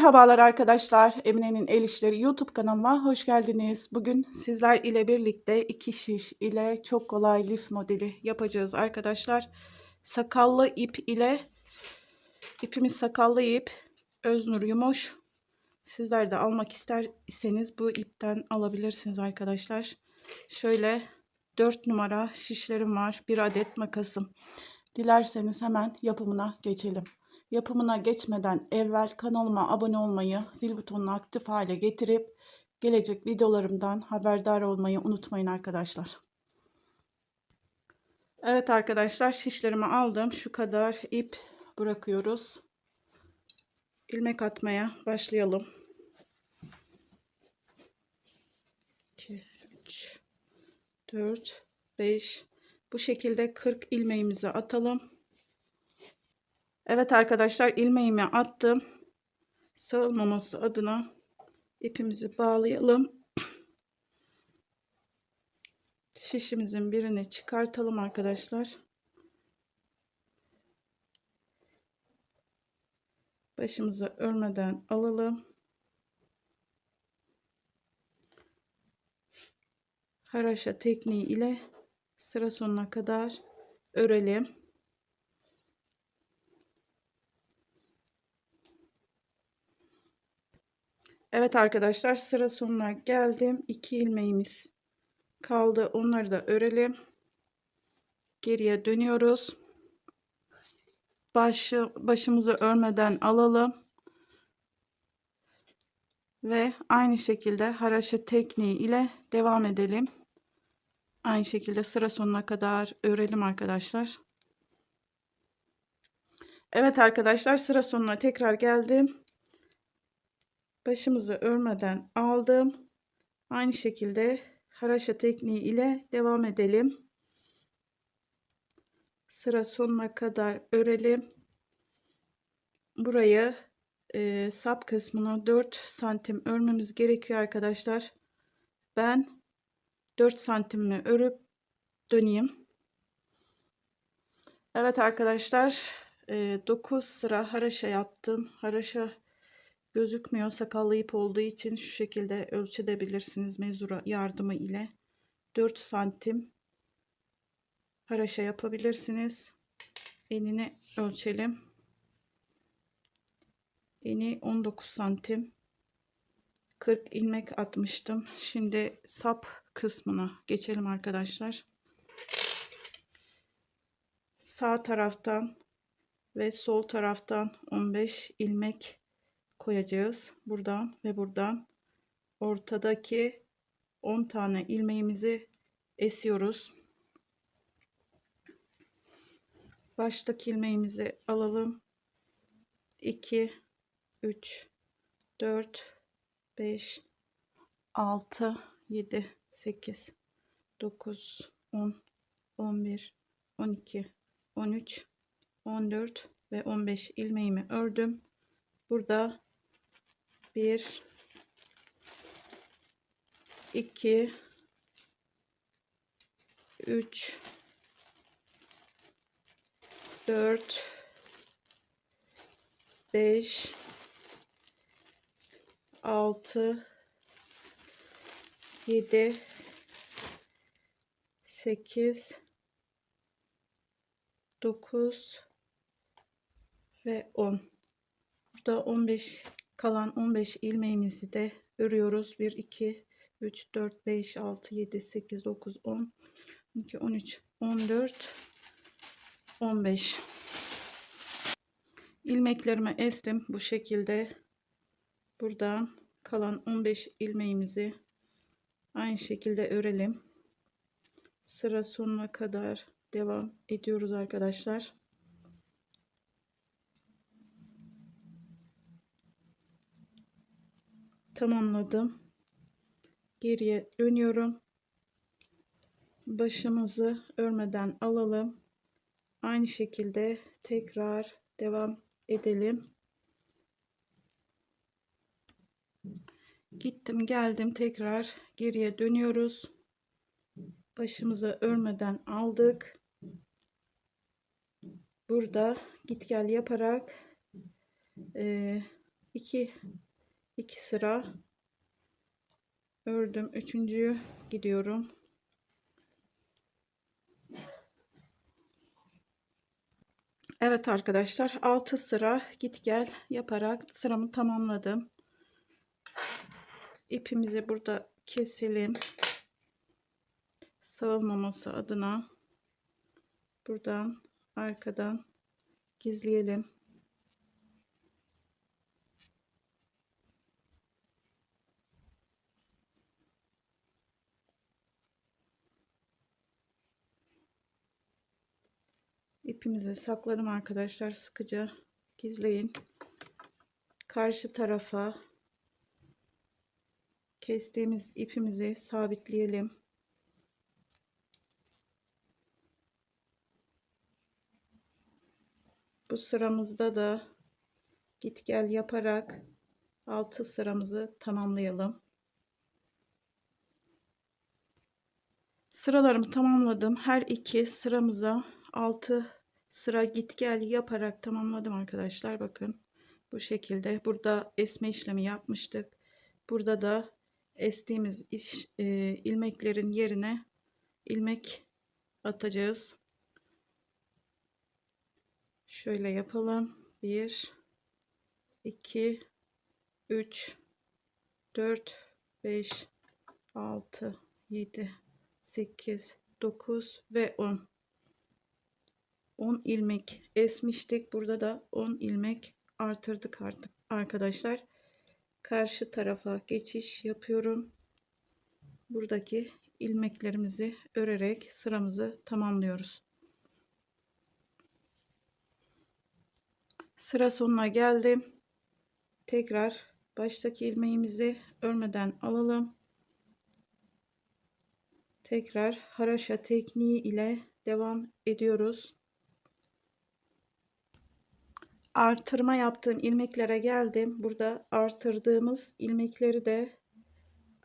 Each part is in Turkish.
Merhabalar arkadaşlar. Emine'nin El İşleri YouTube kanalıma hoş geldiniz. Bugün sizler ile birlikte iki şiş ile çok kolay lif modeli yapacağız arkadaşlar. Sakallı ip ile ipimiz sakallı ip. Öznur Yumoş. Sizler de almak isterseniz bu ipten alabilirsiniz arkadaşlar. Şöyle 4 numara şişlerim var. Bir adet makasım. Dilerseniz hemen yapımına geçelim. Yapımına geçmeden evvel kanalıma abone olmayı, zil butonunu aktif hale getirip gelecek videolarımdan haberdar olmayı unutmayın arkadaşlar. Evet arkadaşlar şişlerimi aldım. Şu kadar ip bırakıyoruz. İlmek atmaya başlayalım. 2 3 4 5 bu şekilde 40 ilmeğimizi atalım. Evet arkadaşlar ilmeğimi attım. Sağılmaması adına ipimizi bağlayalım. Şişimizin birini çıkartalım arkadaşlar. Başımızı örmeden alalım. Haraşa tekniği ile sıra sonuna kadar örelim. Evet arkadaşlar sıra sonuna geldim. 2 ilmeğimiz kaldı. Onları da örelim. Geriye dönüyoruz. Başı, başımızı örmeden alalım. Ve aynı şekilde haraşa tekniği ile devam edelim. Aynı şekilde sıra sonuna kadar örelim arkadaşlar. Evet arkadaşlar sıra sonuna tekrar geldim başımızı örmeden aldım. Aynı şekilde haraşa tekniği ile devam edelim. Sıra sonuna kadar örelim. Burayı e, sap kısmını 4 santim örmemiz gerekiyor arkadaşlar. Ben 4 santimini örüp döneyim. Evet arkadaşlar 9 sıra haraşa yaptım. Haraşa gözükmüyor. Sakallı ip olduğu için şu şekilde ölçebilirsiniz mezura yardımı ile. 4 santim haraşa yapabilirsiniz. Enini ölçelim. Eni 19 santim. 40 ilmek atmıştım. Şimdi sap kısmına geçelim arkadaşlar. Sağ taraftan ve sol taraftan 15 ilmek koyacağız. Buradan ve buradan ortadaki 10 tane ilmeğimizi esiyoruz. Baştaki ilmeğimizi alalım. 2 3 4 5 6 7 8 9 10 11 12 13 14 ve 15 ilmeğimi ördüm. Burada 1 2 3 4 5 6 7 8 9 ve 10 burada 15 Kalan 15 ilmeğimizi de örüyoruz. 1, 2, 3, 4, 5, 6, 7, 8, 9, 10, 12, 13, 14, 15. İlmeklerimi estim bu şekilde. Buradan kalan 15 ilmeğimizi aynı şekilde örelim. Sıra sonuna kadar devam ediyoruz arkadaşlar. Tamamladım. Geriye dönüyorum. Başımızı örmeden alalım. Aynı şekilde tekrar devam edelim. Gittim geldim tekrar geriye dönüyoruz. Başımızı örmeden aldık. Burada git gel yaparak e, 2 2 sıra ördüm. Üçüncüyü gidiyorum. Evet arkadaşlar 6 sıra git gel yaparak sıramı tamamladım. İpimizi burada keselim. Sağılmaması adına buradan arkadan gizleyelim. İpimizi sakladım arkadaşlar. Sıkıca gizleyin. Karşı tarafa kestiğimiz ipimizi sabitleyelim. Bu sıramızda da git gel yaparak 6 sıramızı tamamlayalım. Sıralarımı tamamladım. Her iki sıramıza 6 sıra git gel yaparak tamamladım arkadaşlar. Bakın bu şekilde. Burada esme işlemi yapmıştık. Burada da estiğimiz iş, e, ilmeklerin yerine ilmek atacağız. Şöyle yapalım. 1 2 3 4 5 6 7 8 9 ve 10 10 ilmek esmiştik. Burada da 10 ilmek artırdık artık arkadaşlar. Karşı tarafa geçiş yapıyorum. Buradaki ilmeklerimizi örerek sıramızı tamamlıyoruz. Sıra sonuna geldim. Tekrar baştaki ilmeğimizi örmeden alalım. Tekrar haraşa tekniği ile devam ediyoruz artırma yaptığım ilmeklere geldim. Burada artırdığımız ilmekleri de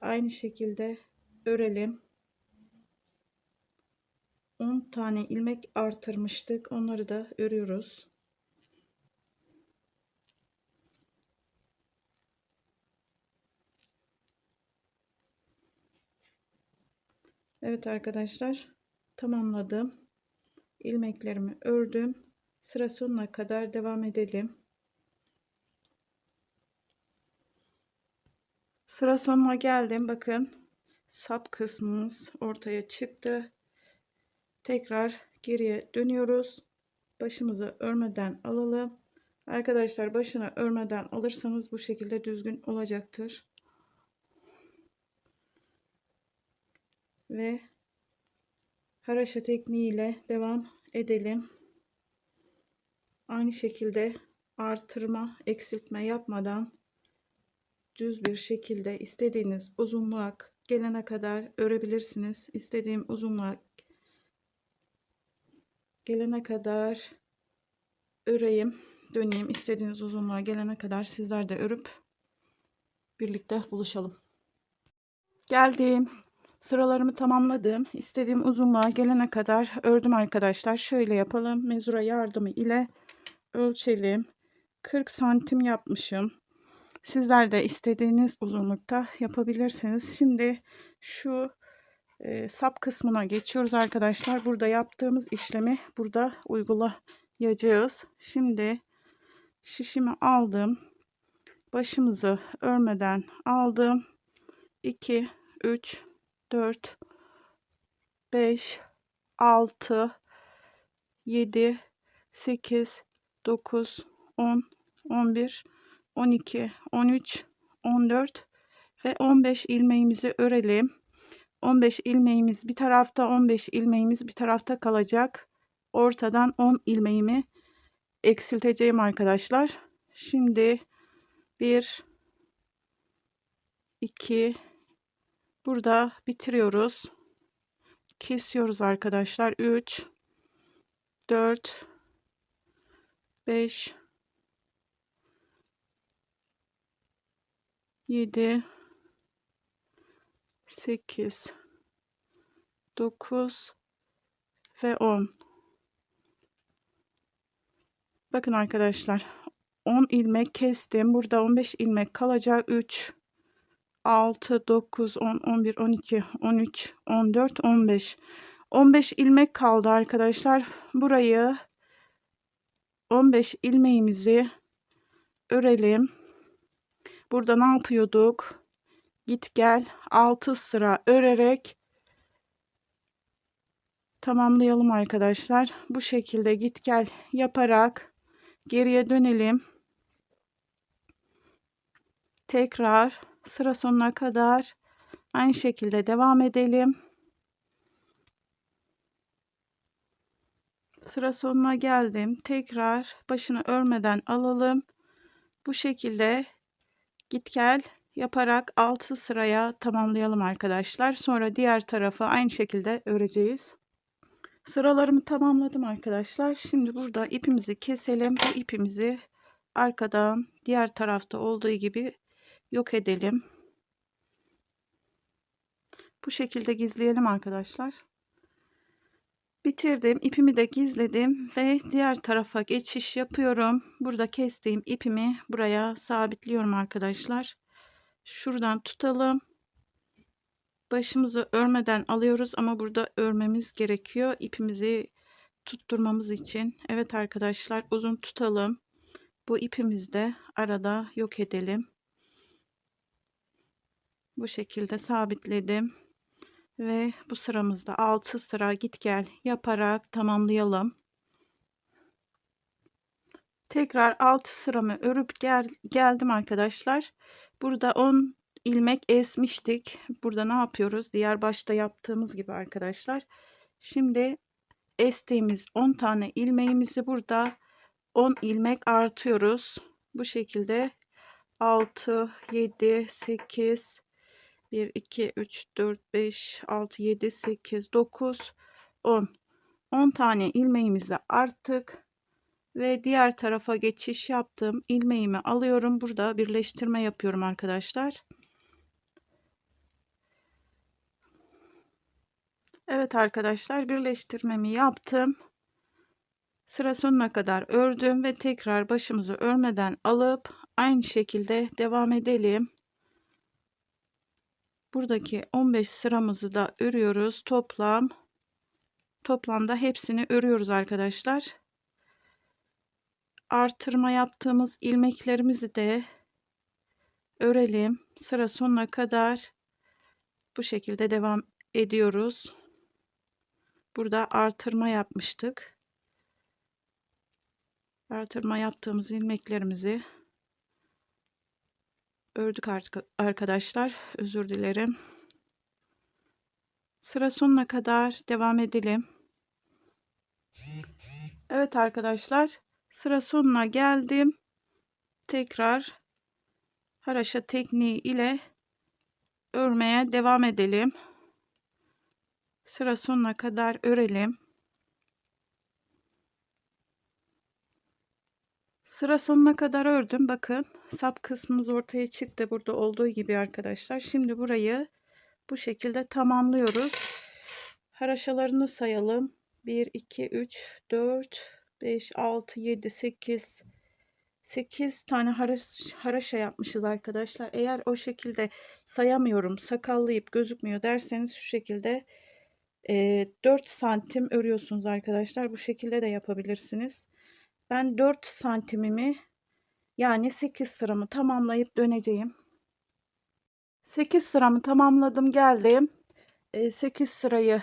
aynı şekilde örelim. 10 tane ilmek artırmıştık. Onları da örüyoruz. Evet arkadaşlar tamamladım. ilmeklerimi ördüm sıra sonuna kadar devam edelim. Sıra sonuna geldim. Bakın sap kısmımız ortaya çıktı. Tekrar geriye dönüyoruz. Başımızı örmeden alalım. Arkadaşlar başını örmeden alırsanız bu şekilde düzgün olacaktır. Ve haraşa tekniğiyle devam edelim aynı şekilde artırma eksiltme yapmadan düz bir şekilde istediğiniz uzunluğa gelene kadar örebilirsiniz. İstediğim uzunluğa gelene kadar öreyim, döneyim. İstediğiniz uzunluğa gelene kadar sizler de örüp birlikte buluşalım. Geldim. Sıralarımı tamamladım. İstediğim uzunluğa gelene kadar ördüm arkadaşlar. Şöyle yapalım. Mezura yardımı ile ölçelim. 40 santim yapmışım. Sizler de istediğiniz uzunlukta yapabilirsiniz. Şimdi şu e, sap kısmına geçiyoruz arkadaşlar. Burada yaptığımız işlemi burada uygulayacağız. Şimdi şişimi aldım. Başımızı örmeden aldım. 2, 3, 4, 5, 6, 7, 8, 9, 10, 11, 12, 13, 14 ve 15 ilmeğimizi örelim. 15 ilmeğimiz bir tarafta, 15 ilmeğimiz bir tarafta kalacak. Ortadan 10 ilmeğimi eksilteceğim arkadaşlar. Şimdi 1 2 burada bitiriyoruz. Kesiyoruz arkadaşlar. 3 4 5 7 8 9 ve 10 bakın arkadaşlar 10 ilmek kestim. Burada 15 ilmek kalacak. 3 6 9 10 11 12 13 14 15 15 ilmek kaldı arkadaşlar. Burayı 15 ilmeğimizi örelim. Burada ne yapıyorduk? Git gel 6 sıra örerek tamamlayalım arkadaşlar. Bu şekilde git gel yaparak geriye dönelim. Tekrar sıra sonuna kadar aynı şekilde devam edelim. Sıra sonuna geldim. Tekrar başını örmeden alalım. Bu şekilde git gel yaparak 6 sıraya tamamlayalım arkadaşlar. Sonra diğer tarafı aynı şekilde öreceğiz. Sıralarımı tamamladım arkadaşlar. Şimdi burada ipimizi keselim. Bu ipimizi arkadan diğer tarafta olduğu gibi yok edelim. Bu şekilde gizleyelim arkadaşlar. Bitirdim. ipimi de gizledim ve diğer tarafa geçiş yapıyorum. Burada kestiğim ipimi buraya sabitliyorum arkadaşlar. Şuradan tutalım. Başımızı örmeden alıyoruz ama burada örmemiz gerekiyor. ipimizi tutturmamız için. Evet arkadaşlar uzun tutalım. Bu ipimizi de arada yok edelim. Bu şekilde sabitledim ve bu sıramızda 6 sıra git gel yaparak tamamlayalım. Tekrar 6 sıramı örüp gel geldim arkadaşlar. Burada 10 ilmek esmiştik. Burada ne yapıyoruz? Diğer başta yaptığımız gibi arkadaşlar. Şimdi estiğimiz 10 tane ilmeğimizi burada 10 ilmek artıyoruz. Bu şekilde 6, 7, 8, 1, 2, 3, 4, 5, 6, 7, 8, 9, 10. 10 tane ilmeğimizi arttık. Ve diğer tarafa geçiş yaptım. ilmeğimi alıyorum. Burada birleştirme yapıyorum arkadaşlar. Evet arkadaşlar birleştirmemi yaptım. Sıra sonuna kadar ördüm ve tekrar başımızı örmeden alıp aynı şekilde devam edelim. Buradaki 15 sıramızı da örüyoruz. Toplam toplamda hepsini örüyoruz arkadaşlar. Artırma yaptığımız ilmeklerimizi de örelim. Sıra sonuna kadar bu şekilde devam ediyoruz. Burada artırma yapmıştık. Artırma yaptığımız ilmeklerimizi ördük artık arkadaşlar. Özür dilerim. Sıra sonuna kadar devam edelim. Evet arkadaşlar. Sıra sonuna geldim. Tekrar haraşa tekniği ile örmeye devam edelim. Sıra sonuna kadar örelim. Sıra sonuna kadar ördüm. Bakın sap kısmımız ortaya çıktı. Burada olduğu gibi arkadaşlar. Şimdi burayı bu şekilde tamamlıyoruz. Haraşalarını sayalım. 1, 2, 3, 4, 5, 6, 7, 8, 8 tane haraş, haraşa yapmışız arkadaşlar. Eğer o şekilde sayamıyorum sakallayıp gözükmüyor derseniz şu şekilde e, 4 santim örüyorsunuz arkadaşlar. Bu şekilde de yapabilirsiniz. Ben 4 santimimi yani 8 sıramı tamamlayıp döneceğim. 8 sıramı tamamladım geldim. 8 sırayı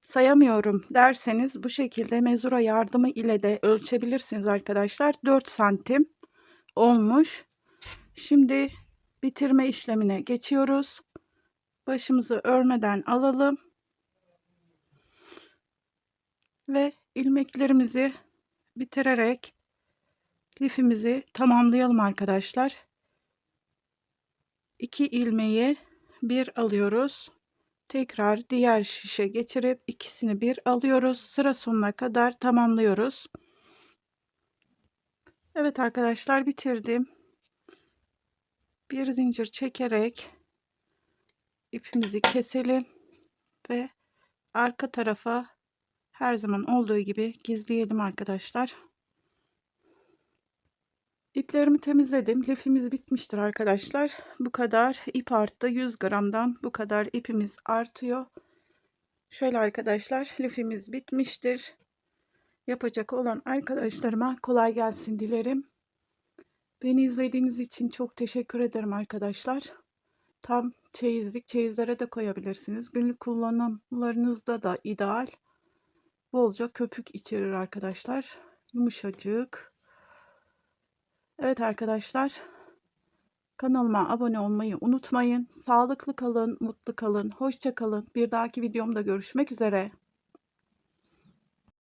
sayamıyorum derseniz bu şekilde mezura yardımı ile de ölçebilirsiniz arkadaşlar. 4 santim olmuş. Şimdi bitirme işlemine geçiyoruz. Başımızı örmeden alalım. Ve ilmeklerimizi bitirerek lifimizi tamamlayalım arkadaşlar. 2 ilmeği bir alıyoruz. Tekrar diğer şişe geçirip ikisini bir alıyoruz. Sıra sonuna kadar tamamlıyoruz. Evet arkadaşlar bitirdim. Bir zincir çekerek ipimizi keselim ve arka tarafa her zaman olduğu gibi gizleyelim arkadaşlar. İplerimi temizledim. Lifimiz bitmiştir arkadaşlar. Bu kadar ip arttı. 100 gramdan bu kadar ipimiz artıyor. Şöyle arkadaşlar lifimiz bitmiştir. Yapacak olan arkadaşlarıma kolay gelsin dilerim. Beni izlediğiniz için çok teşekkür ederim arkadaşlar. Tam çeyizlik çeyizlere de koyabilirsiniz. Günlük kullanımlarınızda da ideal. Bolca köpük içerir arkadaşlar. Yumuşacık. Evet arkadaşlar. Kanalıma abone olmayı unutmayın. Sağlıklı kalın, mutlu kalın, hoşça kalın. Bir dahaki videomda görüşmek üzere.